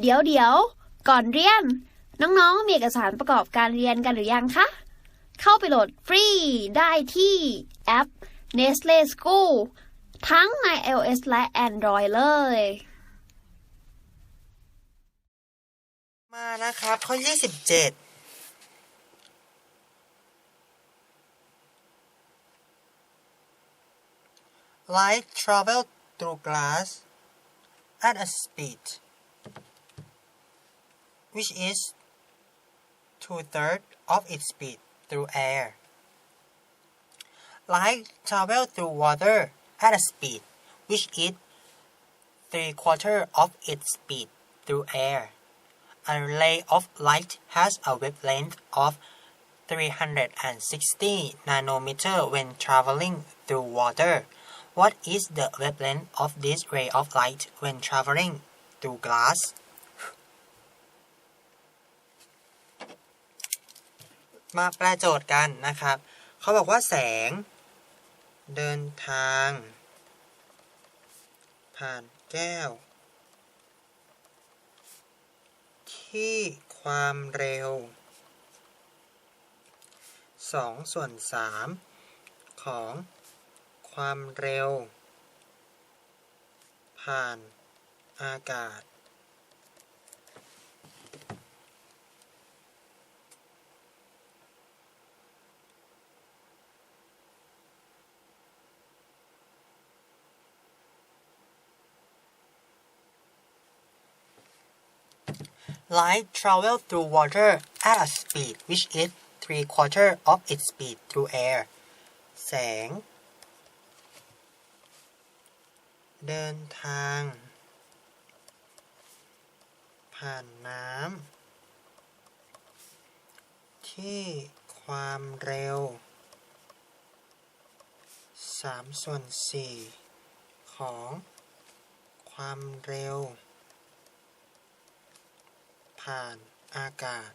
เดี๋ยวเดี๋ยว ก่อนเรียน น้องๆ มีเอกสารประกอบการเรียนกันหรือยังคะ เข้าไปโหลดฟรีได้ที่แอป Nestle School ทั้งใน iOS และ Android เลย มานะครับ ข้อ 27 Light travel through glass at a speed which is two-thirds of its speed through air. Light travels through water at a speed which is three-quarters of its speed through air. A ray of light has a wavelength of 360 nanometer when traveling through water. What is the wavelength of this ray of light when traveling through glass? มาแปลโจทย์กันนะครับ เขาบอกว่าแสง เดินทาง ผ่านแก้ว ที่ความเร็ว2ส่วน3ของความเร็ว ผ่านอากาศ Light travel through water at a speed which is three quarter of its speed through air แสง เดินทาง ผ่านน้ำที่ความเร็ว3ส่วน4ของความเร็วานอากาศ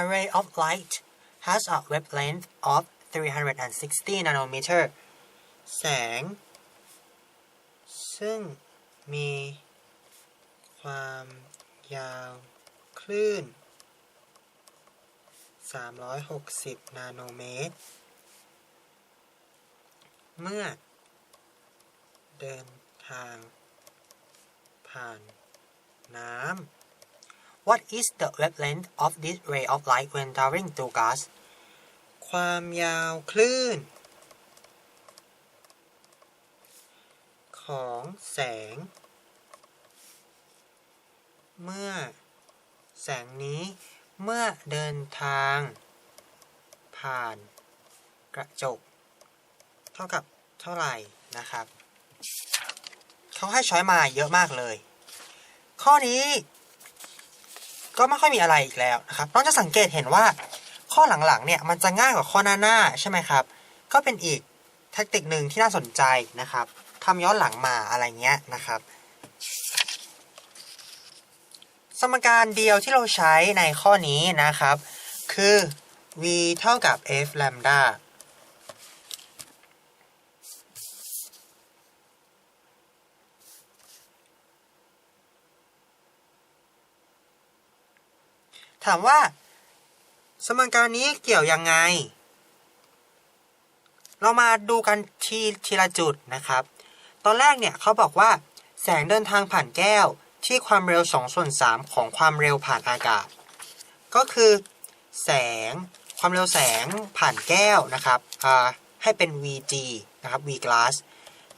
A ray of light has a wavelength of 360 nanometer แสง ซึ่งมีความยาวคลื่น 360 นาโนเมตร เมื่อเดินทางผ่าน น้ำ What is the wavelength of this ray of light when traveling through glass ความยาวคลื่น ของแสง เมื่อ แสงนี้เมื่อเดินทาง ผ่าน กระจก เท่ากับเท่าไหร่นะครับ เขาให้ช้อยมาเยอะมากเลย ข้อนี้ ก็ไม่ค่อยมีอะไรอีกแล้วนะครับน้องจะสังเกตเห็นว่า ข้อหลังๆเนี่ยมันจะง่ายกว่าข้อหน้าๆใช่ไหมครับ ก็เป็นอีกแทคนิคหนึ่งที่น่าสนใจนะครับทำย้อนหลังมาอะไรเงี้ยนะครับ สมการเดียวที่เราใช้ในข้อนี้นะครับ คือ v เท่ากับ f lambda ถามว่า สมการนี้เกี่ยวยังไง เรามาดูกันทีทีละจุดนะครับ ตอนแรกเนี่ยเขาบอกว่า แสงเดินทางผ่านแก้วที่ความเร็ว2ส่วน3ของความเร็วผ่านอากาศ ก็คือ แสงความเร็วแสงผ่านแก้วนะครับให้เป็น vg นะครับ v glass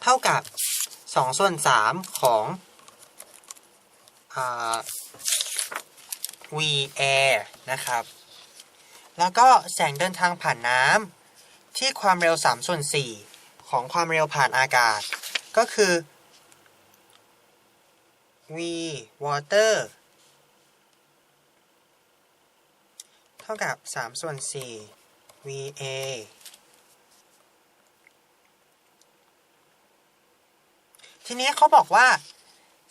เท่ากับ2ส่วน3ของ v air นะครับ แล้วก็แสงเดินทางผ่านน้ำที่ความเร็ว 3 ส่วน 4 ของความเร็วผ่านอากาศ ก็คือ v water เท่ากับ 3 ส่วน 4 va ทีนี้เขาบอกว่า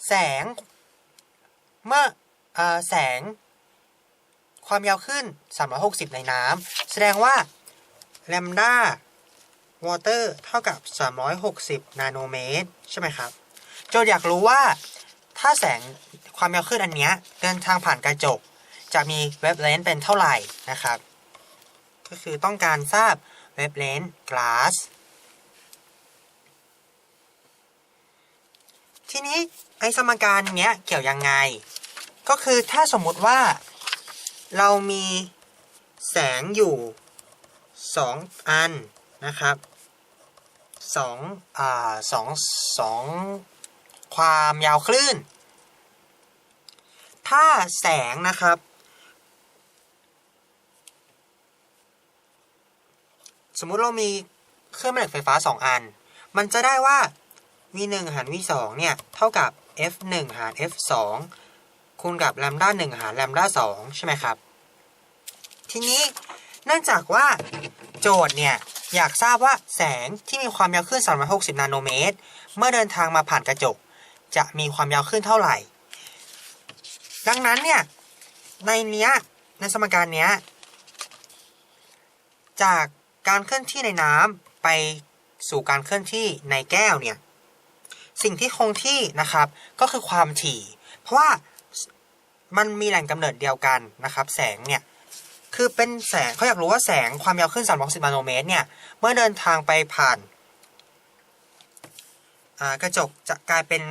แสง เมื่ออแสง ความยาวขึ้น 360 ในน้ำ แสดงว่า lambda water เท่ากับ 360 นาโนเมตร ใช่ไหมครับ โจทย์อยากรู้ว่า ถ้าแสงความยาวคลื่นอันเนี้ยเดินทางผ่านกระจก จะมีเวฟเลนส์เป็นเท่าไหร่นะครับ ก็คือต้องการทราบเวฟเลนส์ glass ทีนี้ไอสมการเนี้ยเกี่ยวยังไง ก็คือถ้าสมมุติว่า เรามีแสงอยู่สองอันนะครับสองอ่าสองสองความยาวคลื่น ถ้าแสงนะครับ สมมุติเรามีเครื่องแม่เหล็กไฟฟ้า 2 อัน มันจะได้ว่า v 1หาร v 2เนี่ย เท่ากับ f 1หาร f 2คูณกับลมด้า1หารลมด้า2ใช่ไหมครับ ทีนี้เนื่องจากว่าโจทย์เนี่ยอยากทราบว่าแสงที่มีความยาวคลื่น360 นาโนเมตร เมื่อเดินทางมาผ่านกระจก จะมีความยาวคลื่นเท่าไหร่ ดังนั้นเนี่ยในเนี้ยในสมการเนี้ยจากการเคลื่อนที่ในน้ำไปสู่การเคลื่อนที่ในแก้วเนี่ยสิ่งที่คงที่นะครับก็คือความถี่ เพราะว่ามันมีแหล่งกำเนิดเดียวกันนะครับ แสงเนี่ย คือเป็นแสงเขาอยากรู้ว่าแสงความยาวคลื่น360นาโนเมตรเนี่ย เมื่อเดินทางไปผ่านกระจกจะกลายเป็น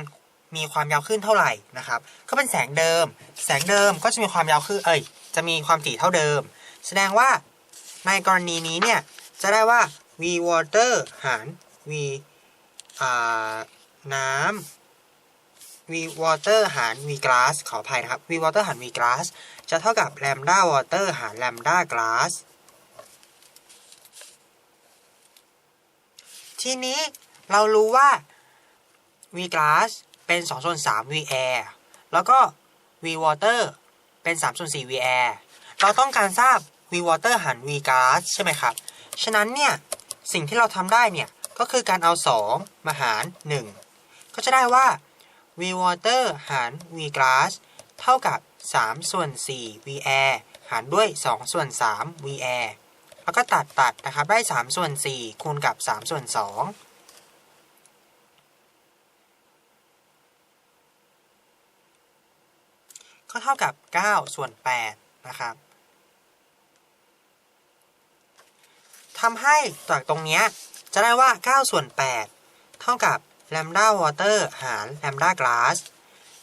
มีความยาวคลื่นเท่าไหร่นะครับ ก็เป็นแสงเดิม แสงเดิมก็จะมีความยาวคลื่นเอ้ย จะมีความถี่เท่าเดิม แสดงว่าในกรณีนี้เนี่ย จะได้ว่า v water หาร v าน้ำ v water หาร v glass ขออภัยนะครับ v water หาร v glass จะเท่ากับ lambda water หาร lambda glass ทีนี้เรารู้ว่า v glass เป็น2ส่วน3 v air แล้วก็ v water เป็น3ส่วน4 v air เราต้องการทราบ v water หาร v glass ใช่ไหมครับ ฉะนั้นเนี่ย สิ่งที่เราทำได้เนี่ย ก็คือการเอา 2 มาหาร 1 ก็จะได้ว่า v water หาร v glass เท่ากับ 3 ส่วน 4 v air หารด้วย 2 ส่วน 3 v air แล้วก็ตัดตัดนะครับได้ 3 ส่วน 4 คูณกับ 3 ส่วน2ก็เท่ากับ 9 ส่วน 8 นะครับทำให้จากตรงนี้จะได้ว่า 9 ส่วน 8 เท่ากับ lambda water หาร lambda glass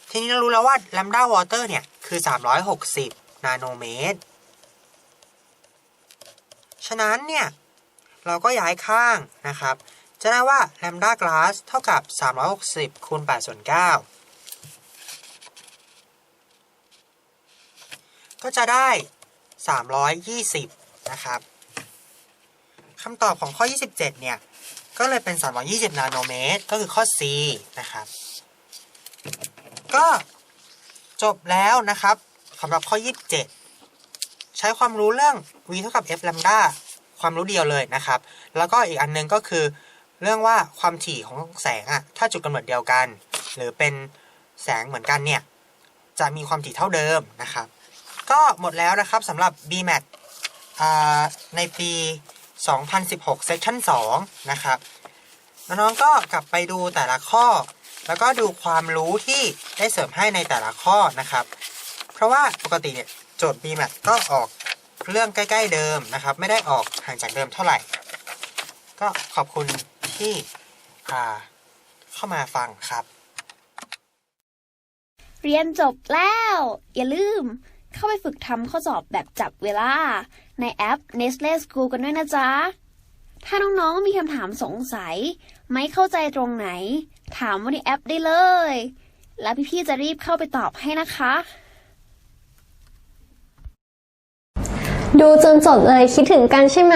ทีนี้เรารู้แล้วว่า lambda water เนี่ยคือ 360 นาโนเมตร ฉะนั้นเนี่ย เราก็ย้ายข้างนะครับ จะได้ว่า lambda glass เท่ากับ 360คูณ8ส่วน9ก็จะได้ 320 นะครับคำตอบของข้อ 27 เนี่ย ก็เลยเป็น 320 นาโนเมตร ก็คือข้อ C นะครับ ก็จบแล้วนะครับสำหรับข้อ 27 ใช้ความรู้เรื่อง v เท่ากับ f lambda ความรู้เดียวเลยนะครับ แล้วก็อีกอันนึงก็คือ เรื่องว่าความถี่ของแสงอะถ้าจุดกำเนิดเดียวกัน หรือเป็นแสงเหมือนกันเนี่ย จะมีความถี่เท่าเดิมนะครับ ก็หมดแล้วนะครับสำหรับ BMAT ในปี 2016 Section 2 นะครับ น้องๆก็กลับไปดูแต่ละข้อ แล้วก็ดูความรู้ที่ได้เสริมให้ในแต่ละข้อนะครับ เพราะว่าปกติเนี่ยโจทย์ BMAT ก็ออกเรื่องใกล้ ๆ เดิมนะครับ ไม่ได้ออกห่างจากเดิมเท่าไหร่ ก็ขอบคุณที่อ่าเข้ามาฟังครับ เรียนจบแล้ว อย่าลืม เข้าไปฝึกทำข้อสอบแบบจับเวลา ในแอป Nestle School กันด้วยนะจ๊ะ ถ้าน้องๆมีคำถามสงสัย ไม่เข้าใจตรงไหน ถามว่าในแอปได้เลย แล้วพี่ๆจะรีบเข้าไปตอบให้นะคะ ดูจนจบเลยคิดถึงกันใช่ไหม